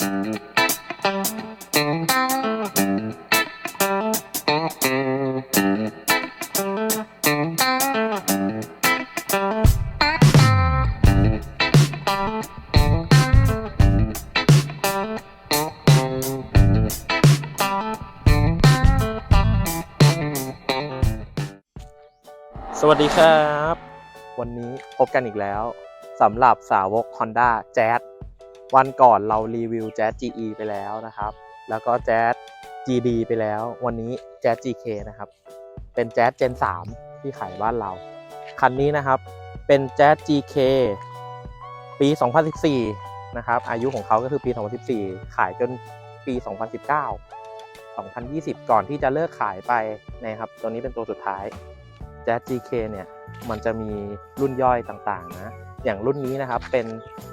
สวัสดีครับ วันนี้พบกันอีกแล้วสำหรับสาวก Honda Jazz วันก่อนเรารีวิว Jazz GE ไปแล้วนะครับ แล้วก็ Jazz GD ไปแล้ว วันนี้ Jazz GK นะครับ เป็น Jazz Gen 3 ที่ขายบ้านเรา คันนี้นะครับ เป็น Jazz GK ปี 2014 นะครับ อายุของเขาก็คือปี 2014 ขายจนปี 2019 2020 ก่อนที่จะเลิกขายไปนะครับ ตัวนี้เป็นตัวสุดท้าย Jazz GK เนี่ย มันจะมีรุ่นย่อยต่างๆนะ อย่างรุ่นนี้นะครับ เป็น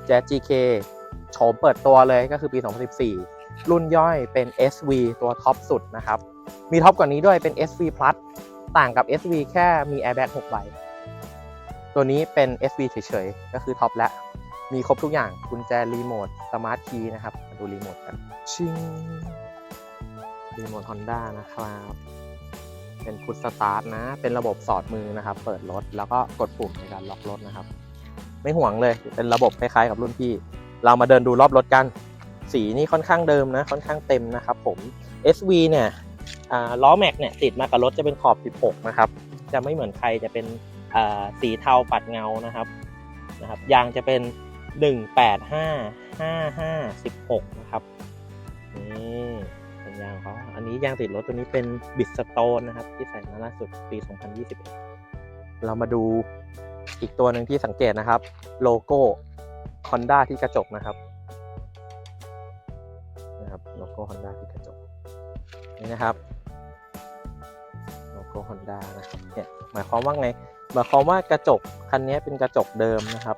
Jazz GK โฉมเปิดตัวเลยก็คือปี 2014 รุ่นย่อยเป็น SV ตัวท็อปสุดนะครับ มีท็อปกว่านี้ด้วยเป็น SV Plus ต่างกับ SV แค่มี airbag 6ใบ ตัวนี้เป็น SV เฉยๆ ก็คือท็อปแล้ว มีครบทุกอย่างกุญแจรีโมทสมาร์ทคีย์นะครับ มาดูรีโมทกัน ชิงรีโมท Honda นะครับ เป็นพุทสตาร์ทนะ เป็นระบบสอดมือนะครับ เปิดรถแล้วก็กดปุ่มในการล็อกรถนะครับ ไม่ห่วงเลย เป็นระบบคล้ายๆกับรุ่นพี่ เรามาเดินดูรอบรถกัน สีนี่ค่อนข้างเดิมนะ ค่อนข้างเต็มนะครับผม SV เนี่ยล้อแม็กเนี่ยติดมากับรถจะเป็นขอบ 16 นะครับ จะไม่เหมือนใครจะเป็นสีเทาปัดเงานะครับนะครับ ยางจะเป็น 185 55 16 นะครับ นี่เป็นยางเขาอันนี้ยางติดรถตัวนี้เป็นบิสโตนนะครับ ที่ใส่มาล่าสุดปี 2021 เรามาดูอีกตัวหนึ่งที่สังเกตนะครับ โลโก้ Honda ที่กระจกนะครับนะครับโลโก้ Honda ที่กระจกนี่นะครับโลโก้ Honda นะครับเนี่ยหมายความว่าไงหมายความว่ากระจกคันนี้เป็นกระจกเดิมนะครับ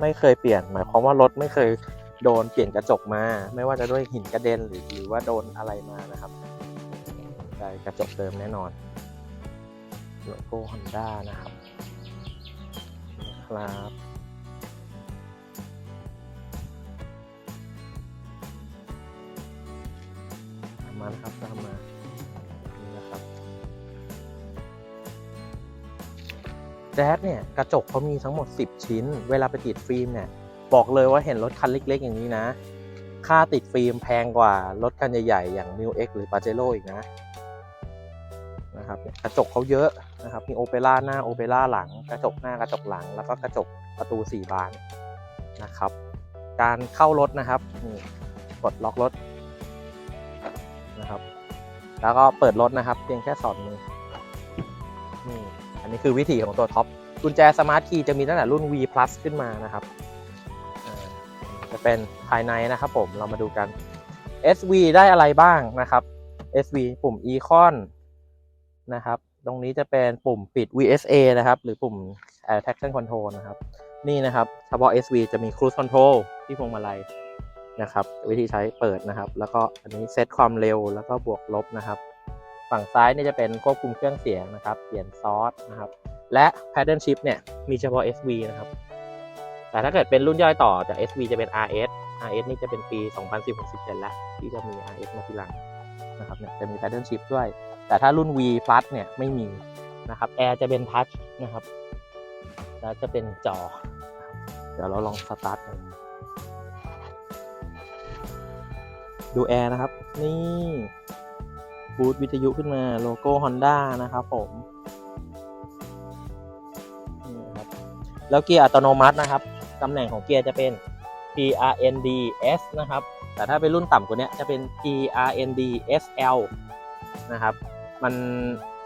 ไม่เคยเปลี่ยน หมายความว่ารถไม่เคยโดนเปลี่ยนกระจกมา ไม่ว่าจะด้วยหินกระเด็นหรือหรือว่าโดนอะไรมานะครับใช่กระจกเดิมแน่นอนโลโก้ Honda นะครับครับ มานะครับ ตามมา นี่นะครับ แจ๊สเนี่ย กระจกเขามีทั้งหมด 10 ชิ้น เวลาไปติดฟิล์มเนี่ย บอกเลยว่าเห็นรถคันเล็ก ๆ อย่างนี้นะ ค่าติดฟิล์มแพงกว่ารถคันใหญ่ ๆ อย่าง m ิ x หรือ p a j e r o อีกนะ นะครับ กระจกเขาเยอะนะครับ มีโอเปร่าหน้าโอเปร่าหลัง กระจกหน้ากระจกหลัง แล้วก็กระจกประตู 4 บานนะครับ การเข้ารถนะครับกดล็อกรถ นะครับ แล้วก็เปิดรถนะครับเพียงแค่สอดมือนี่อันนี้คือวิธีของตัวท็อปกุญแจสมาร์ทคีย์จะมีตั้งแต่รุ่น V Plus ขึ้นมานะครับจะเป็นภายในนะครับผมเรามาดูกัน SV ได้อะไรบ้างนะครับ SV ปุ่ม Econ นะครับ ตรงนี้จะเป็นปุ่มปิด VSA นะครับ หรือปุ่ม Air Traction Control นะครับ นี่นะครับ เฉพาะ SV จะมี Cruise Control ที่พวงมาลัย นะครับ วิธีใช้เปิดนะครับ แล้วก็อันนี้เซตความเร็วแล้วก็บวกลบนะครับ ฝั่งซ้ายนี่จะเป็นควบคุมเครื่องเสียงนะครับ เปลี่ยนซอสนะครับ และ Pattern Shift เนี่ยมีเฉพาะ SV นะครับ แต่ถ้าเกิดเป็นรุ่นย่อยต่อจาก SV จะเป็น RS RS นี่จะเป็นปี 2016-17แล้วที่จะมี RS มาทีหลังนะครับเนี่ยจะมี Pattern Shift ด้วย แต่ถ้ารุ่น V Plus เนี่ยไม่มีนะครับ Air จะเป็น Touch นะครับ แล้วจะเป็นจอ เดี๋ยวเราลองสตาร์ทกัน ดูแอร์นะครับ นี่บูทวิทยุขึ้นมาโลโก้ Honda นะครับผมนี่ครับแล้วเกียร์อัตโนมัตินะครับตำแหน่งของเกียร์จะเป็น PRND S นะครับ แต่ถ้าเป็นรุ่นต่ำกว่านี้จะเป็น PRND SL นะครับ มัน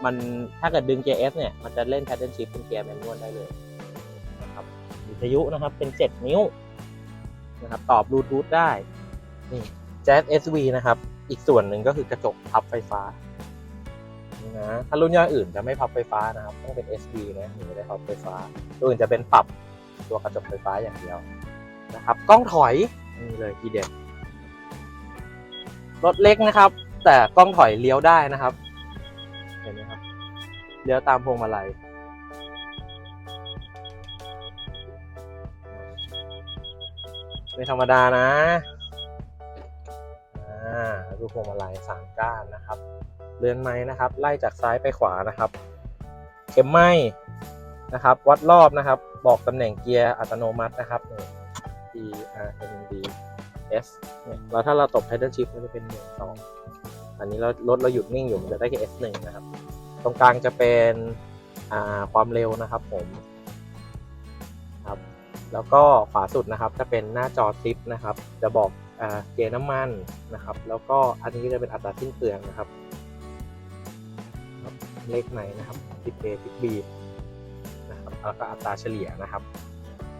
มันถ้าเกิดดึงเกียร์ S เนี่ย มันจะเล่น pattern shift เป็นเกียร์แมนนวลได้เลยนะครับวิทยุนะครับเป็น 7 นิ้วนะครับ ตอบบลูทูธได้ นี่ Jazz SV นะครับ อีกส่วนหนึ่งก็คือกระจกพับไฟฟ้านะถ้ารุ่นย่อยอื่นจะไม่พับไฟฟ้านะครับ ต้องเป็น SV นะถึงจะได้พับไฟฟ้า ตัวอื่นจะเป็นปรับตัวกระจกไฟฟ้าอย่างเดียวนะครับ กล้องถอยนี่เลยทีเด็ดรถเล็กนะครับ แต่กล้องถอยเลี้ยวได้นะครับ เห็นไหมครับ เลี้ยวตามพวงมาลัยไม่ธรรมดานะ ดูพวงมาลัยสามก้านนะครับเรือนไม้นะครับ ไล่จากซ้ายไปขวานะครับ เข็มไม้นะครับ วัดรอบนะครับ บอกตำแหน่งเกียร์อัตโนมัตินะครับ D R N D S เนี่ยแล้วถ้าเราตบ pedal shift มันจะเป็นหนึ่งสองอันนี้เรารถเราหยุดนิ่งอยู่มันจะได้แค่ S หนึ่งนะครับ ตรงกลางจะเป็นความเร็วนะครับผมครับ แล้วก็ขวาสุดนะครับจะเป็นหน้าจอซิปนะครับ จะบอก เกียร์น้ำมันนะครับ แล้วก็อันนี้จะเป็นอัตราสิ้นเปลืองนะครับ เลขไหนนะครับ 10A 10B นะครับแล้วก็อัตราเฉลี่ยนะครับ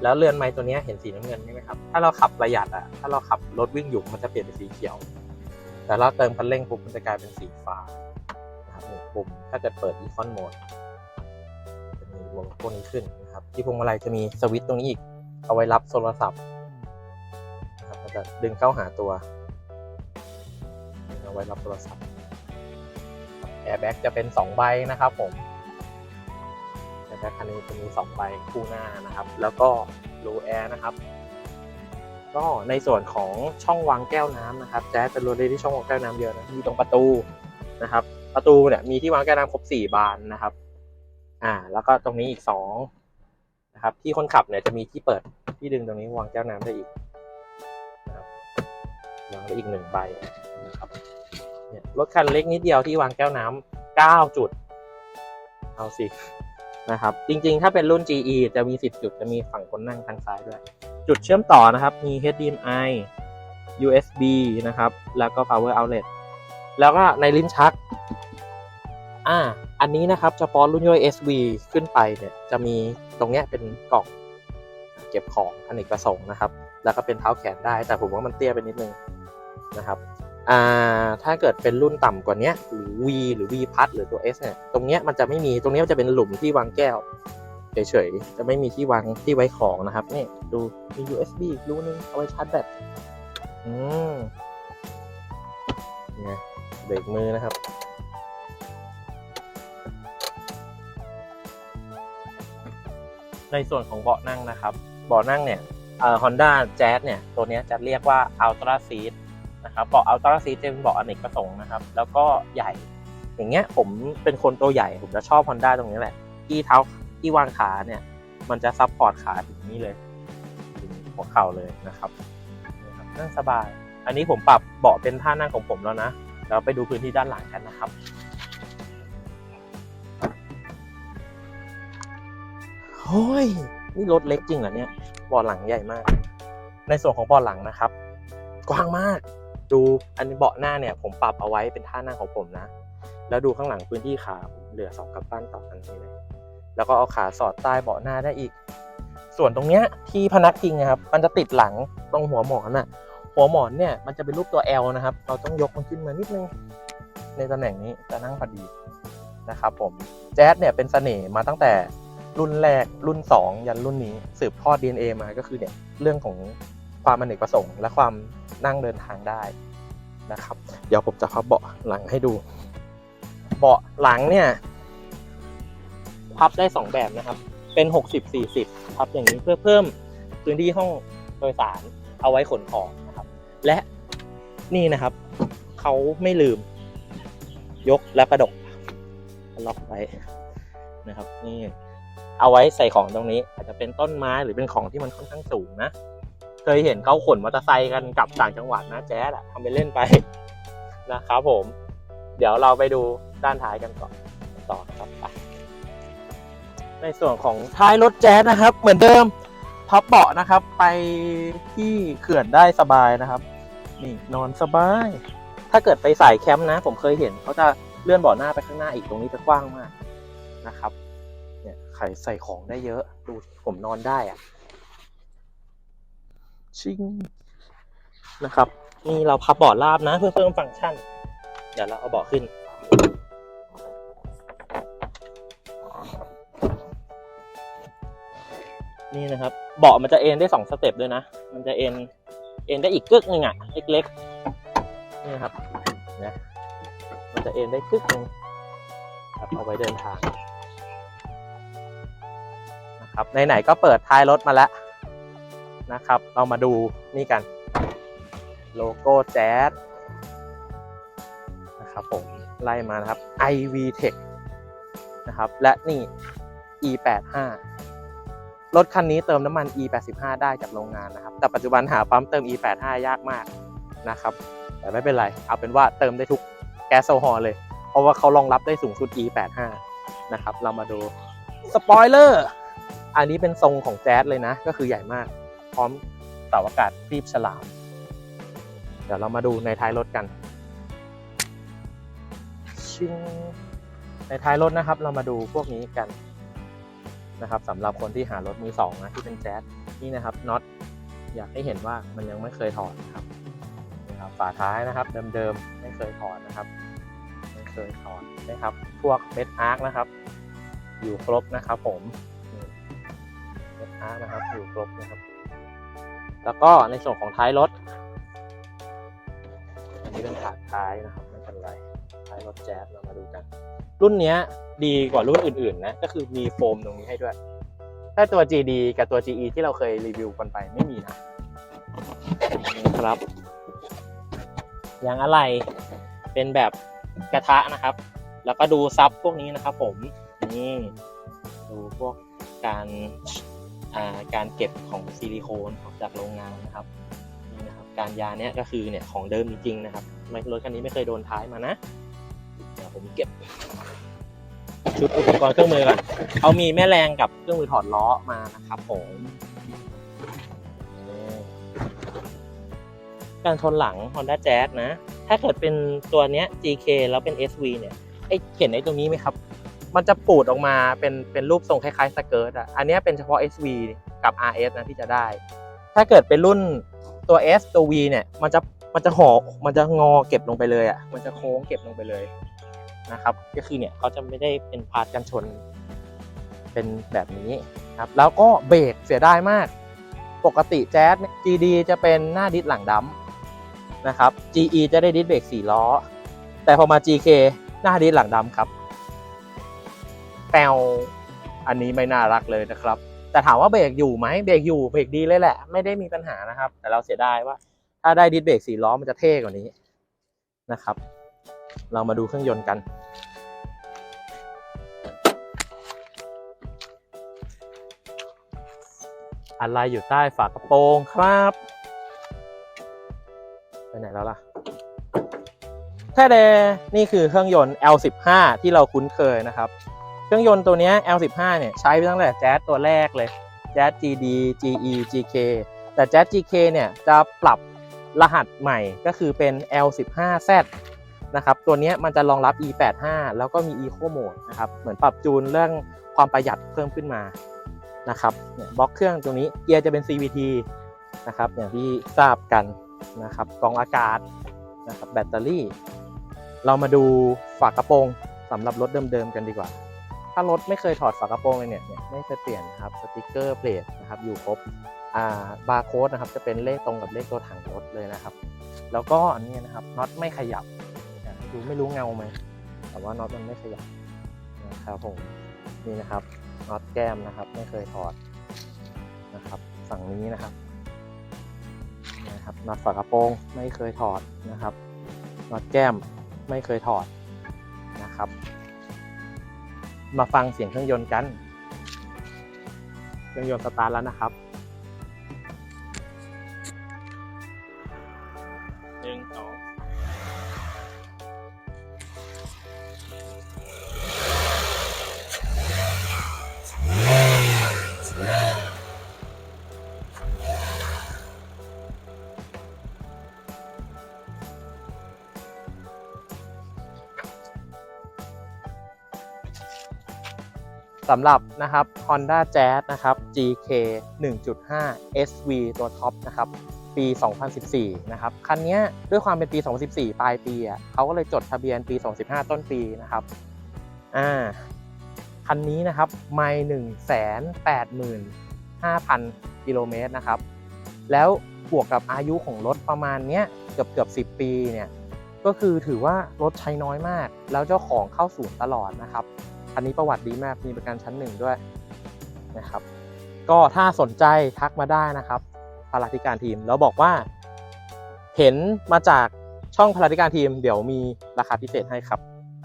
แล้วเรือนไม้ตัวนี้เห็นสีน้ำเงินใช่ไหมครับ ถ้าเราขับประหยัดอะถ้าเราขับรถวิ่งอยู่มันจะเปลี่ยนเป็นสีเขียว แต่เราเติมคันเร่งปุ๊บมันจะกลายเป็นสีฟ้านะครับนี่ปุ่ม ถ้าเกิดเปิด e c o n mode จะมีวงพวกนี้ขึ้นนะครับ ที่พวงมาลัยจะมีสวิตช์ตรงนี้อีก เอาไว้รับโทรศัพท์ จะดึงเข้าหาตัวเอาไว้รับโทรศัพท์แอร์แบ็กจะเป็น 2 ใบนะครับผมแอร์แบ็กคันนี้จะมี 2 ใบคู่หน้านะครับ แล้วก็รูแอร์นะครับ ก็ในส่วนของช่องวางแก้วน้ำนะครับแจ๊สจะรวมได้ที่ช่องวางแก้วน้ำเยอะนะมีตรงประตูนะครับ ประตูเนี่ยมีที่วางแก้วน้ำครบสี่บานนะครับ อ่า แล้วก็ตรงนี้อีกสองนะครับที่คนขับเนี่ยจะมีที่เปิดที่ดึงตรงนี้วางแก้วน้ำได้อีก วางได้อีกหนึ่งใบนะครับเนี่ยรถคันเล็กนิดเดียวที่วางแก้วน้ำเก้าจุด เอาสินะครับ จริงๆ ถ้าเป็นรุ่น GE จะมี 10 จุดจะมีฝั่งคนนั่งทางซ้ายด้วย จุดเชื่อมต่อนะครับ มี HDMI USB นะครับ แล้วก็ power outlet แล้วก็ในลิ้นชัก อ่า อันนี้นะครับเฉพาะรุ่นย่อย SV ขึ้นไปเนี่ย จะมีตรงเนี้ยเป็นกล่อง เก็บของอเนกประสงค์นะครับ แล้วก็เป็นเท้าแขนได้ แต่ผมว่ามันเตี้ยไปนิดนึง นะครับถ้าเกิดเป็นรุ่นต่ำกว่านี้หรือ V หรือ V พัดหรือตัว S เนี่ยตรงเนี้ยมันจะไม่มีตรงเนี้ยมันจะเป็นหลุมที่วางแก้วเฉยๆจะไม่มีที่วางที่ไว้ของนะครับนี่ดูมี USB อีกรูนึงเอาไว้ชาร์จแบตอืมไงเบรกมือนะครับในส่วนของเบาะนั่งนะครับ เบาะนั่งเนี่ยเอ่อ Honda Jazz เนี่ย ตัวเนี้ยจะเรียกว่า Ultra Seat นะครับเบาะ Ultra Seat จะเป็นเบาะอเนกประสงค์นะครับ แล้วก็ใหญ่ อย่างเงี้ยผมเป็นคนตัวใหญ่ผมจะชอบ Honda ตรงนี้แหละ ที่เท้าที่วางขาเนี่ย มันจะซับพอร์ตขาถึงนี้เลยถึงหัวเข่าเลยนะครับนี่ครับนั่งสบาย อันนี้ผมปรับเบาะเป็นท่านั่งของผมแล้วนะเราไปดูพื้นที่ด้านหลังกันนะครับ โอ้ย นี่รถเล็กจริงเหรอเนี่ยเบาหลังใหญ่มาก ในส่วนของเบาหลังนะครับ กว้างมาก ดูอันเบาะหน้าเนี่ยผมปรับเอาไว้เป็นท่านั่งของผมนะ แล้วดูข้างหลังพื้นที่ขาผมเหลือสองกับปั้นต่อกันเลยแล้วก็เอาขาสอดใต้เบาะหน้าได้อีก ส่วนตรงเนี้ยที่พนักพิงนะครับ มันจะติดหลังตรงหัวหมอนน่ะ หัวหมอนเนี่ยมันจะเป็นรูปตัว L นะครับ เราต้องยกมันขึ้นมานิดนึงในตำแหน่งนี้จะนั่งพอดีนะครับผมแจ๊สเนี่ยเป็นเสน่ห์มาตั้งแต่รุ่นแรกรุ่น 2 ยันรุ่นนี้สืบทอด DNA มาก็คือเนี่ยเรื่องของ ความอเนกประสงค์ และความนั่งเดินทางได้นะครับ เดี๋ยวผมจะพับเบาะหลังให้ดู เบาะหลังเนี่ยพับได้ 2 แบบนะครับ เป็น 60 40พับอย่างนี้เพื่อเพิ่มพื้นที่ห้องโดยสารเอาไว้ขนของนะครับ และนี่นะครับเขาไม่ลืม ยกและกระดกล็อกไว้นะครับ นี่เอาไว้ใส่ของตรงนี้ อาจจะเป็นต้นไม้หรือเป็นของที่มันค่อนข้างสูงนะ เคยเห็นเขาขนมอเตอร์ไซค์กันกลับต่างจังหวัดนะแจ๊ดอะทำไปเล่นไปนะครับผม เดี๋ยวเราไปดูด้านท้ายกันก่อนต่อครับไปในส่วนของท้ายรถแจ๊สนะครับ เหมือนเดิมพับเบาะนะครับ ไปที่เขื่อนได้สบายนะครับ นี่นอนสบาย ถ้าเกิดไปใส่แคมป์นะ ผมเคยเห็นเขาจะเลื่อนเบาะหน้าไปข้างหน้าอีกตรงนี้จะกว้างมากนะครับ เนี่ยใครใส่ของได้เยอะ ดูผมนอนได้อะ ชิงนะครับนี่เราพับเบาะราบนะ เพื่อเพิ่มฟังก์ชัน เดี๋ยวเราเอาเบาะขึ้น นี่นะครับเบาะมันจะเอนได้สองสเต็ปด้วยนะ มันจะเอนเอนได้อีกกึกหนึ่งอะเล็กๆนี่ครับนะมันจะเอนได้กึกหนึ่งครับเอาไว้เดินทางนะครับไหนๆก็เปิดท้ายรถมาแล้ว นะครับ เรามาดูนี่กัน โลโก้แจ๊สนะครับผมไล่มานะครับ iV Tech นะครับ และนี่ E85 รถคันนี้เติมน้ำมัน E85 ได้จากโรงงานนะครับ แต่ปัจจุบันหาปั๊มเติม E85 ยากมากนะครับ แต่ไม่เป็นไร เอาเป็นว่าเติมได้ทุกแก๊สโซฮอล์เลย เพราะว่าเขารองรับได้สูงสุด E85 นะครับ เรามาดูสปอยเลอร์ อันนี้เป็นทรงของแจ๊สเลยนะ ก็คือใหญ่มาก พร้อมเสาอากาศครีบฉลาม เดี๋ยวเรามาดูในท้ายรถกันชิงในท้ายรถนะครับ เรามาดูพวกนี้กันนะครับสำหรับคนที่หารถมือสองนะที่เป็นแจ๊สนี่นะครับน็อตอยากให้เห็นว่ามันยังไม่เคยถอดนะครับนี่ครับฝาท้ายนะครับ เดิมๆไม่เคยถอดนะครับไม่เคยถอดนะครับ พวกเม็ดอาร์คนะครับ อยู่ครบนะครับ ผมนี่เม็ดอาร์คนะครับอยู่ครบนะครับ แล้วก็ในส่วนของท้ายรถ อันนี้เป็นถาดท้ายนะครับไม่เป็นไรท้ายรถแจ๊สเรามาดูกัน รุ่นนี้ดีกว่ารุ่นอื่นๆนะ ก็คือมีโฟมตรงนี้ให้ด้วย ถ้าตัว GD กับตัว GE ที่เราเคยรีวิวกันไปไม่มีนะนี่ครับยางอะไรเป็นแบบกระทะนะครับ แล้วก็ดูซับพวกนี้นะครับผม นี่ ดูพวกการ การเก็บของซิลิโคนออกจากโรงงานนะครับนี่นะครับ การยาเนี้ยก็คือเนี่ยของเดิมจริงๆนะครับไม่รถคันนี้ไม่เคยโดนท้ายมานะเดี๋ยวผมเก็บชุดอุปกรณ์เครื่องมือก่อนเอามีแม่แรงกับเครื่องมือถอดล้อมานะครับผมการชนหลัง Honda Jazz นะ ถ้าเกิดเป็นตัวเนี้ย GK แล้วเป็น SV เนี่ยไอเห็นไอตรงนี้ไหมครับ มันจะปูดออกมาเป็นเป็นรูปทรงคล้ายๆสเกิร์ตอะ อันนี้เป็นเฉพาะ SV กับ RS นะที่จะได้ ถ้าเกิดเป็นรุ่นตัว S ตัว V เนี่ย มันจะมันจะห่อมันจะงอเก็บลงไปเลยอะ มันจะโค้งเก็บลงไปเลยนะครับ ก็คือเนี่ยเขาจะไม่ได้เป็นพาร์ทกันชนเป็นแบบนี้ครับ แล้วก็เบรกเสียดายมาก ปกติแจ๊ส GD จะเป็นหน้าดิสหลังดำนะครับ GE จะได้ดิสเบรก4ล้อ แต่พอมา GK หน้าดิสหลังดำครับ แปวอันนี้ไม่น่ารักเลยนะครับ แต่ถามว่าเบรกอยู่ไหมเบรกอยู่เบรกดีเลยแหละ ไม่ได้มีปัญหานะครับ แต่เราเสียดายว่า ถ้าได้ดิสเบรกสี่ล้อมันจะเท่กว่านี้นะครับ เรามาดูเครื่องยนต์กัน อะไรอยู่ใต้ฝากระโปรงครับไปไหนแล้วล่ะแท้เดนี่คือเครื่องยนต์ L15 ที่เราคุ้นเคยนะครับ เครื่องยนต์ตัวนี้ L15 เนี่ยใช้ไปตั้งแต่แจ๊สตัวแรกเลยแจ๊ส GD GE GK แต่แจ๊ส GK เนี่ยจะปรับรหัสใหม่ก็คือเป็น L15Z นะครับตัวนี้มันจะรองรับ E85 แล้วก็มี Eco Mode นะครับเหมือนปรับจูนเรื่องความประหยัดเพิ่มขึ้นมานะครับเนี่ยบล็อกเครื่องตรงนี้เกียร์จะเป็น CVT นะครับอย่างที่ทราบกันนะครับกองอากาศนะครับแบตเตอรี่ เรามาดูฝากระโปรงสำหรับรถเดิมๆกันดีกว่า ถ้ารถไม่เคยถอดฝากระโปรงเลยเนี่ยไม่เคยเปลี่ยนนะครับสติกเกอร์เพลทนะครับอยู่ครบอ่าบาร์โค้ดนะครับจะเป็นเลขตรงกับเลขตัวถังรถเลยนะครับ แล้วก็อันนี้นะครับน็อตไม่ขยับดูไม่รู้เงาไหมแต่ว่าน็อตมันไม่ขยับนะครับผมนี่นะครับน็อตแก้มนะครับ ไม่เคยถอดนะครับ ฝั่งนี้นะครับนะครับน็อตฝากระโปรงไม่เคยถอดนะครับน็อตแก้มไม่เคยถอดนะครับ มาฟังเสียงเครื่องยนต์กัน เครื่องยนต์สตาร์ทแล้วนะครับ สำหรับนะครับ Honda Jazz นะครับ GK 1.5 SV ตัวท็อปนะครับปี 2014 นะครับ คันนี้ด้วยความเป็นปี 2014 ปลายปีอะเขาก็เลยจดทะเบียนปี 2015 ต้นปีนะครับ อ่า คันนี้นะครับ ไม่หนึ่งแสนแปดหมื่นห้าพันกิโลเมตรนะครับ แล้วบวกกับอายุของรถประมาณเนี้ยเกือบเกือบสิบปีเนี่ย ก็คือถือว่ารถใช้น้อยมาก แล้วเจ้าของเข้าศูนย์ตลอดนะครับ คันนี้ประวัติดีมากมีประกันชั้นหนึ่งด้วยนะครับ ก็ถ้าสนใจทักมาได้นะครับพาราธิการทีมแล้วบอกว่า เห็นมาจากช่องพลาธิการทีม เดี๋ยวมีราคาพิเศษให้ครับ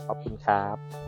ขอบคุณครับ